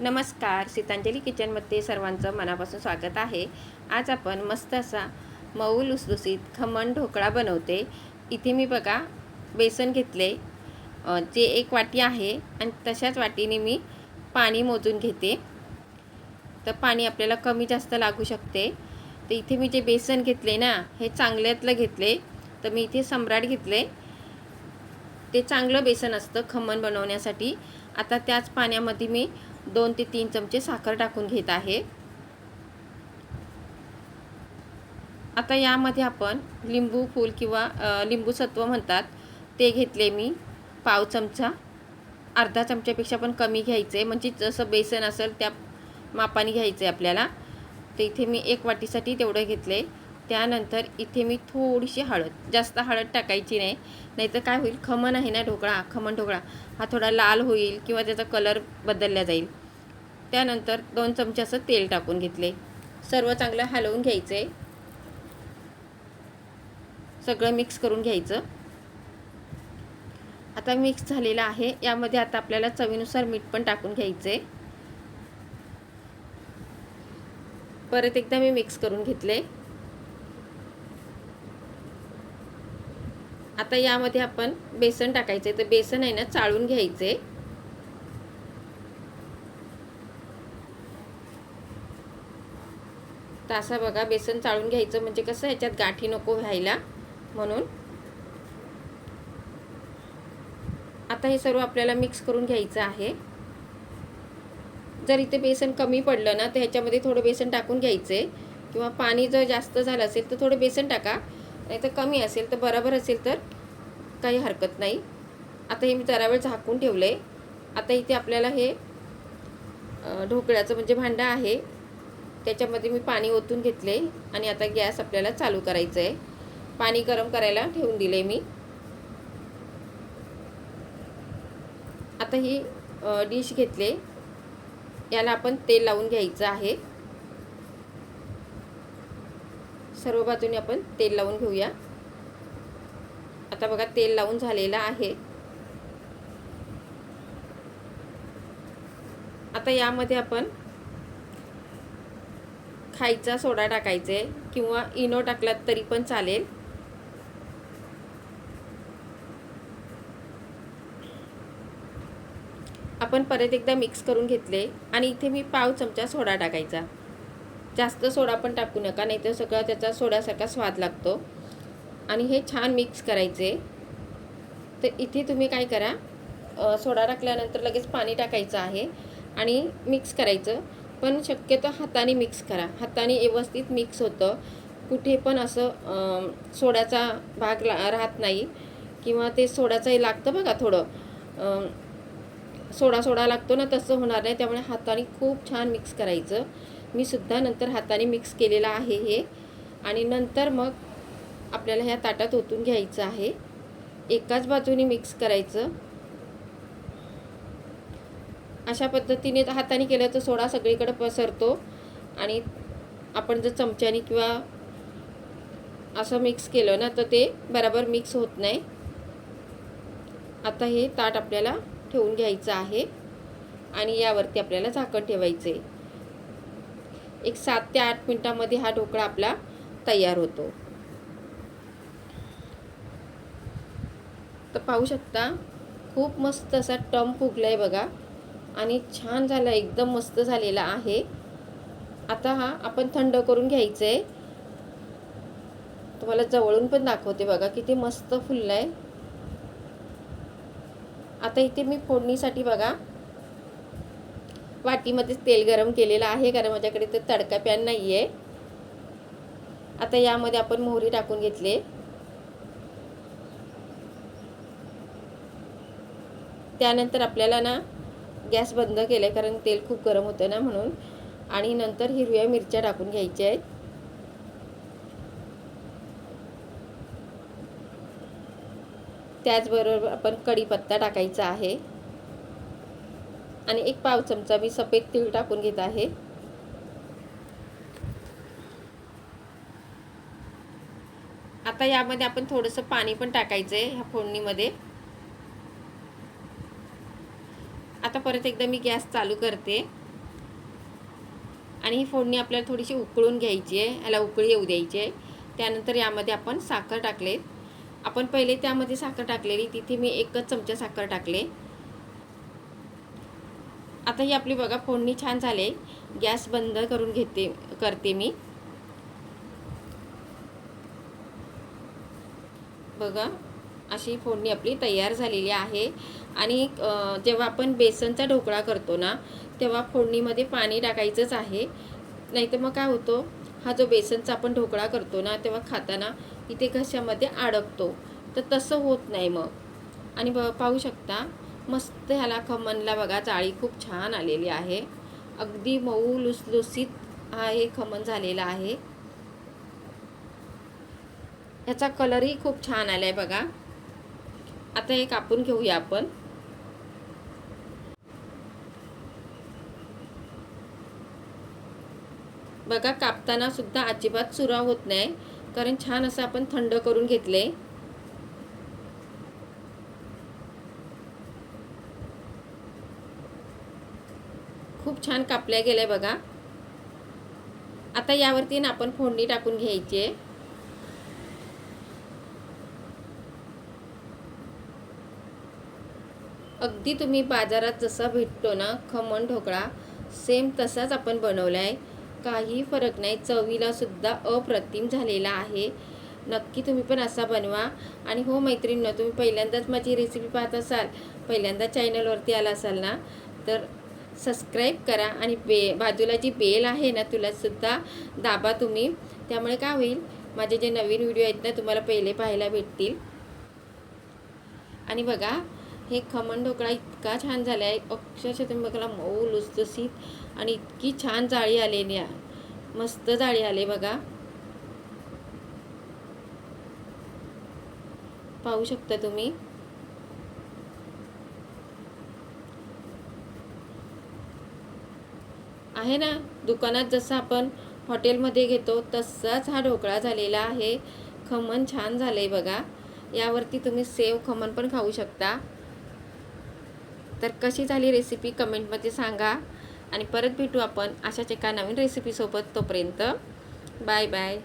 नमस्कार सीतांजली किचनमध्ये सर्वांचं मनापासून स्वागत आहे. आज आपण मस्त असा मऊ लुसलुसीत खमण ढोकळा बनवते. इथे मी बघा बेसन घेतले जे एक वाटी आहे आणि तशाच वाटीने मी पाणी मोजून घेते. तर पाणी आपल्याला कमी जास्त लागू शकते. तर इथे मी जे बेसन घेतले ना हे चांगल्यातलं घेतले. तर मी इथे सम्राट घेतले. ते चांगलं बेसन असतं खमण बनवण्यासाठी. आता त्याच पाण्यामध्ये मी दोन ते तीन चमचे साखर टाकून घेत आहे. आता यामध्ये आपण लिंबू फूल किंवा लिंबूसत्व लिंबू सत्व म्हणतात ते घेतले मी. पाव चमचा. अर्धा चमच्यापेक्षा पण कमी घ्यायचे. म्हणजे जसं बेसन असेल त्या मापाने घ्यायचं आहे आपल्याला. तर इथे मी एक वाटीसाठी तेवढं घेतले. त्यानंतर इथे मी थोडीशी हळद जास्त हळद टाकायची नाही. नाहीतर काय होईल खमण आहे ना ढोकळा खमण ढोकळा. हा थोडा लाल होईल किंवा त्याचा कलर बदलला जाईल. त्यानंतर दोन चमचे असं तेल टाकून घेतले. सर्व चांगलं हलवून घ्यायचे सगळं मिक्स करून घ्यायचं. आता मिक्स झालेलं आहे. यामध्ये आता आपल्याला चवीनुसार मीठ पण टाकून घ्यायचे परत एकदा मी मिक्स करून घेतले. आता यामध्ये आपण बेसन टाकायचे तर बेसन आहे ना चाळून घ्यायचे तर बघा बेसन चाळून घ्यायचं म्हणजे कसं ह्याच्यात गाठी नको व्हायला म्हणून. आता हे सर्व आपल्याला मिक्स करून घ्यायचं आहे. जर इथे बेसन कमी पडलं ना तर ह्याच्यामध्ये थोडं बेसन टाकून घ्यायचे किंवा पाणी जर जास्त झालं असेल तर थोडं बेसन टाका. नाही तर कमी असेल तर बरोबर असेल तर काही हरकत नाही. आता हे मी जरा वेळ झाकून ठेवलं आहे आता इथे आपल्याला हे ढोकळ्याचं म्हणजे भांडं आहे. त्याच्यामध्ये मी पाणी ओतून घेतले आणि आता गॅस आपल्याला चालू करायचं आहे पाणी गरम करायला ठेवून दिले मी. आता ही डिश घेतले याला आपण तेल लावून घ्यायचं आहे. सर्व बाजूने आपण तेल लावून घेऊया. आता बघा तेल लावून झालेलं आहे. आता यामध्ये आपण खायचा सोडा टाकायचे किंवा इनो टाकलात तरी पण चालेल. आपण परत एकदा मिक्स करून घेतले आणि इथे मी पाव चमचा सोडा टाकायचा. जास्त सोडा पण टाकू नका नाही तर सगळा त्याचा सोड्यासारखा स्वाद लागतो. आणि हे छान मिक्स करायचे. तर इथे तुम्ही काय करा सोडा टाकल्यानंतर लगेच पाणी टाकायचं आहे आणि मिक्स करायचं. पण शक्यतो हाताने मिक्स करा. हाताने व्यवस्थित मिक्स होतं. कुठे पण असं सोड्याचा भाग ला राहत नाही किंवा ते सोड्याचंही लागतं बघा थोडं. सोडा सोडा लागतो ना तसं होणार नाही त्यामुळे हाताने खूप छान मिक्स करायचं. मी सुद्धा नंतर हाताने मिक्स केलेलं आहे हे. आणि नंतर मग आपल्याला ह्या ताटात ओतून घ्यायचं आहे. एकाच बाजूने मिक्स करायचं. अशा पद्धतीने हाताने केलं तर सोडा सगळीकडे पसरतो. आणि आपण जर चमच्याने किंवा असं मिक्स केलं ना तर ते बरोबर मिक्स होत नाही. आता हे ताट आपल्याला ठेवून घ्यायचं आहे. आणि यावरती आपल्याला झाकण ठेवायचं आहे एक सात ते आठ मिनटामध्ये हा ढोकळा आपला तयार होतो. तर पाहू शकता खूप मस्त असा टम फुगला आहे बघा. आणि छान झाला एकदम मस्त झालेला आहे. आता हा आपण थंड करून घ्यायचं आहे तुम्हाला जवळून पण दाखवते बघा किती मस्त फुलला आहे आता इथे मी फोडणीसाठी बघा वाटीमध्ये तेल गरम केलेलं आहे कारण माझ्याकडे ते तडका पॅन नाही आहे आता यामध्ये आपण मोहरी टाकून घेतले. त्यानंतर आपल्याला ना गॅस बंद केला कारण तेल खूप गरम होतं ना म्हणून. आणि नंतर हिरव्या मिरच्या टाकून घ्यायच्या आहेत. त्याचबरोबर आपण कढीपत्ता टाकायचा आहे. आणि एक पाव चमचा मी सफेद तीळ टाकून घेत आहे. आता यामध्ये आपण थोडंसं पाणी पण टाकायचं आहे ह्या फोडणीमध्ये. आता परत एकदा मी गॅस चालू करते. आणि ही फोडणी आपल्याला थोडीशी उकळून घ्यायची आहे. याला उकळी येऊ द्यायची आहे. त्यानंतर यामध्ये आपण साखर टाकले आपण पहिले त्यामध्ये साखर टाकलेली तिथे मी एकच चमचा साखर टाकले. आता ही आपली बघा फोडणी छान झाले गॅस बंद करून घेते करते मी. बघा अशी फोडणी आपली तयार झालेली आहे. आणि जेव्हा आपण बेसनचा ढोकळा करतो ना तेव्हा फोडणीमध्ये पाणी टाकायचंच आहे. नाही तर मग काय होतो हा जो बेसनचा आपण ढोकळा करतो ना तेव्हा खाताना इथे घशामध्ये अडकतो. तर तसं होत नाही मग. आणि ब पाहू शकता मस्त ह्याला खमनला बघा जाळी खूप छान आलेली आहे. अगदी मऊ लुसलुसीत हा हे खमन झालेला आहे. ह्याचा कलरही खूप छान आला आहे बघा. आता हे कापून घेऊया आपण. बघा कापताना सुद्धा अजिबात चुरा होत नाही कारण छान असं आपण थंड करून घेतले खूप छान कापल्या गेल्या बघा. आता यावरती ना आपण फोडणी टाकून घ्यायची आहे. अगदी तुम्ही बाजारात जसा भेटतो ना खमण ढोकळा सेम तसाच आपण बनवला आहे काही फरक नाही चवीला सुद्धा अप्रतिम झालेला आहे. नक्की तुम्ही पण असा बनवा. आणि हो मैत्रिणींनो तुम्ही पहिल्यांदाच माझी रेसिपी पाहत असाल पहिल्यांदा चॅनलवरती आला असाल ना तर सबस्क्राईब करा आणि बे बाजूला जी बेल आहे ना तुलासुद्धा दाबा तुम्ही. त्यामुळे काय होईल माझे जे नवीन व्हिडिओ आहेत ना तुम्हाला पहिले पाहायला भेटतील. आणि बघा हे खमण ढोकळा इतका छान झाला आहे अक्षरशः तुम्ही बघा मऊ लुसलुसीत आणि इतकी छान जाळी आलेली आहे मस्त जाळी आले बघा. पाहू शकता तुम्ही. आहे ना? दुकानात जसं आपण हॉटेलमध्ये घेतो तसाच हा ढोकळा झालेला आहे. खमण छान झालं आहे बघा. यावरती तुम्ही सेव खमण पण खाऊ शकता. तर कशी झाली रेसिपी कमेंटमध्ये सांगा. आणि परत भेटू आपण अशाच एका नवीन रेसिपीसोबत तोपर्यंत. Bye bye.